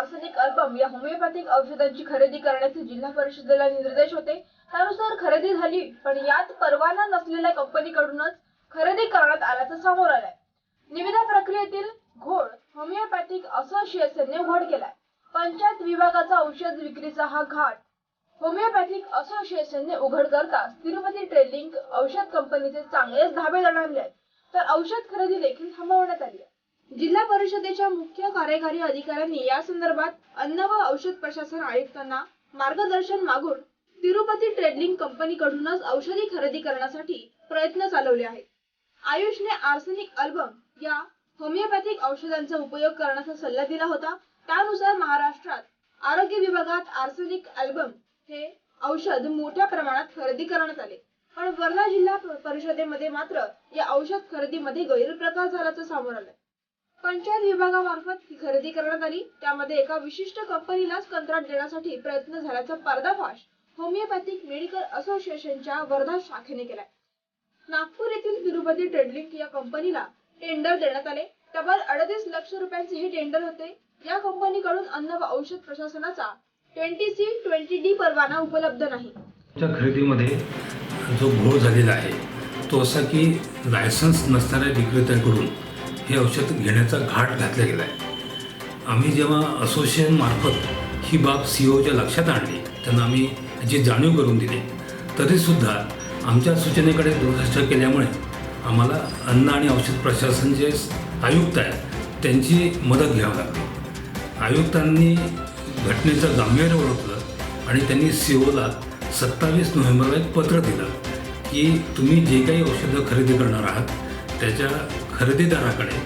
Homeopathic औषधांची खरेदी करण्याचे जिल्हा परिषदेला निर्देश होते. त्यानुसार खरेदी झाली पण यात परवाना नसलेल्या कंपनीकडूनच खरेदी करण्यात आल्याचं समोर आलंय. निविदा प्रक्रियेतील घोळ होमिओपॅथिक असोसिएशनने उघड केलाय. पंचायत विभागाचा औषध विक्रीचा हा घाट होमिओपॅथिक असोसिएशनने उघड करताच तिरुपती ट्रेडिंग औषध कंपनीचे चांगलेच धाबे दणाणले आहेत. तर औषध खरेदी देखील थांबवण्यात आली आहे. जिल्हा परिषदेच्या मुख्य कार्यकारी अधिकाऱ्यांनी या संदर्भात अन्न व औषध प्रशासन आयुक्तांना मार्गदर्शन मागून तिरुपती ट्रेडिंग कंपनीकडूनच औषधी खरेदी करण्यासाठी प्रयत्न चालवले आहेत. आयुषने आर्सेनिक अल्बम या होमिओपॅथिक औषधांचा उपयोग करण्याचा सल्ला दिला होता. त्यानुसार महाराष्ट्रात आरोग्य विभागात आर्सेनिक अल्बम हे औषध मोठ्या प्रमाणात खरेदी करण्यात आले. पण वर्धा जिल्हा परिषदेमध्ये मात्र या औषध खरेदीमध्ये गैरप्रकार झाल्याचं समोर आलं पंचायत विभागामार्फत ही खरेदी करण्यात आली. त्यामध्ये एका विशिष्ट कंपनीलाच कंत्राट देण्यासाठी प्रयत्न झाल्याचा पर्दाफाश होमिओपॅथिक मेडिकल असोसिएशनच्या वर्धा शाखेने केलाय. नागपूर येथील तिरुपती ट्रेडलिंक या कंपनीला टेंडर देण्यात आले. तब्बल अडतीस लक्ष रुपयांचे हे टेंडर होते. या कंपनीकडून अन्न व औषध प्रशासनाचा ट्वेंटी सी ट्वेंटी डी परवाना उपलब्ध नाही. खरेदीमध्ये जो घोळ झालेला आहे तो असा की लायसन्स नसणाऱ्या विक्रेत्यांकडून हे औषध घेण्याचा घाट घातला गेला आहे आम्ही जेव्हा असोसिएशनमार्फत ही बाब सी ओच्या लक्षात आणली त्यांना आम्ही याची जाणीव करून दिली तरीसुद्धा आमच्या सूचनेकडे दुर्लक्ष केल्यामुळे आम्हाला अन्न आणि औषध प्रशासन जे आयुक्त आहेत त्यांची मदत घ्यावी लागली. आयुक्तांनी घटनेचं गांभीर्य ओळखलं आणि त्यांनी सी ओला सत्तावीस नोव्हेंबरला एक पत्र दिलं की तुम्ही जे काही औषधं खरेदी करणार आहात त्याच्या खरेदीदाराकडे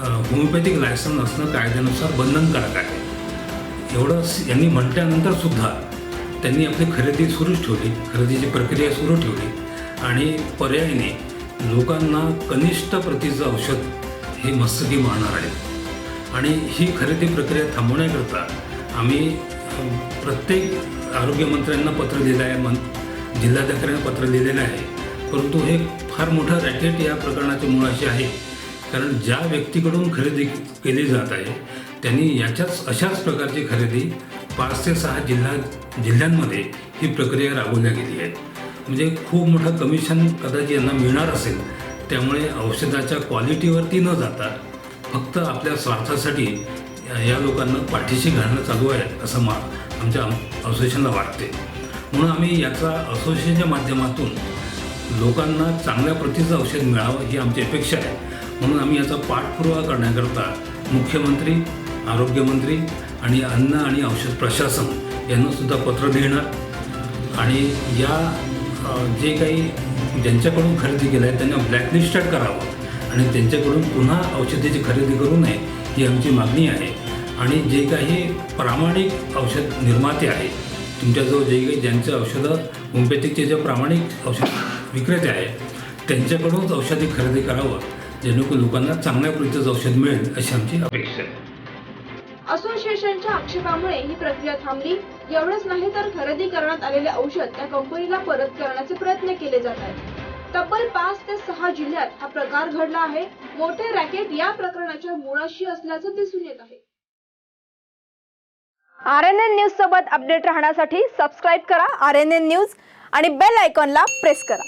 होमिओपॅथिक लायसन असणं कायद्यानुसार बंधनकारक आहे. एवढं यांनी म्हटल्यानंतर सुद्धा त्यांनी आपली खरेदी सुरूच ठेवली खरेदीची प्रक्रिया सुरू ठेवली आणि पर्यायाने लोकांना कनिष्ठ प्रतीचं औषध हे मस्तकी मारणार आहे आणि ही खरेदी प्रक्रिया थांबवण्याकरता आम्ही प्रत्येक आरोग्यमंत्र्यांना पत्र लिहिलं आहे मन जिल्हाधिकाऱ्यांना पत्र लिहिलेलं आहे. परंतु हे फार मोठं रॅकेट या प्रकरणाचे मुळाशी आहे. कारण ज्या व्यक्तीकडून खरेदी केली जात आहे त्यांनी याच्याच अशाच प्रकारची खरेदी पाच ते सहा जिल्हा जिल्ह्यांमध्ये ही प्रक्रिया राबवल्या गेली आहे. म्हणजे खूप मोठं कमिशन कदाचित यांना मिळणार असेल त्यामुळे औषधाच्या क्वालिटीवरती न जाता फक्त आपल्या स्वार्थासाठी या लोकांना पाठीशी घालणं चालू आहे असं मा आमच्या असोसिएशनला वाटते म्हणून आम्ही याचा असोसिएशनच्या माध्यमातून लोकांना चांगल्या प्रतीचं औषध मिळावं ही आमची अपेक्षा आहे. म्हणून आम्ही याचा पाठपुरावा करण्याकरता मुख्यमंत्री आरोग्यमंत्री आणि अन्न आणि औषध प्रशासन यांनासुद्धा पत्र लिहिणार. आणि या जे काही ज्यांच्याकडून खरेदी केलं आहे त्यांना ब्लॅकलिस्टेड करावं आणि त्यांच्याकडून पुन्हा औषधाची खरेदी करू नये ही आमची मागणी आहे. आणि जे काही प्रामाणिक औषध निर्माते आहेत तुमच्याजवळ जे काही ज्यांचं औषधं होमिओपॅथिकचे जे प्रामाणिक औषध विक्रेते आहेत. त्यांच्याकडूनच औषधी खरेदी करावं जेणेकरून लोकांना चांगल्या प्रतीचं औषध मिळेल अशी आमची अपेक्षा आहे. असोसिएशनच्या आक्षेपामुळे ही प्रक्रिया थांबली. एवढंच नाही तर खरेदी करण्यात आलेले औषध त्या कंपनीला परत करण्याचे प्रयत्न केले जात आहेत. तब्बल पाच ते सहा जिल्ह्यात हा प्रकार घडला आहे. मोठे रॅकेट या प्रकरणाच्या मुळाशी असल्याचं दिसून येत आहे. आर एन एन न्यूज सोबत अपडेट राहण्यासाठी सबस्क्राईब करा आर एन एन न्यूज आणि बेल आयकॉनला प्रेस करा.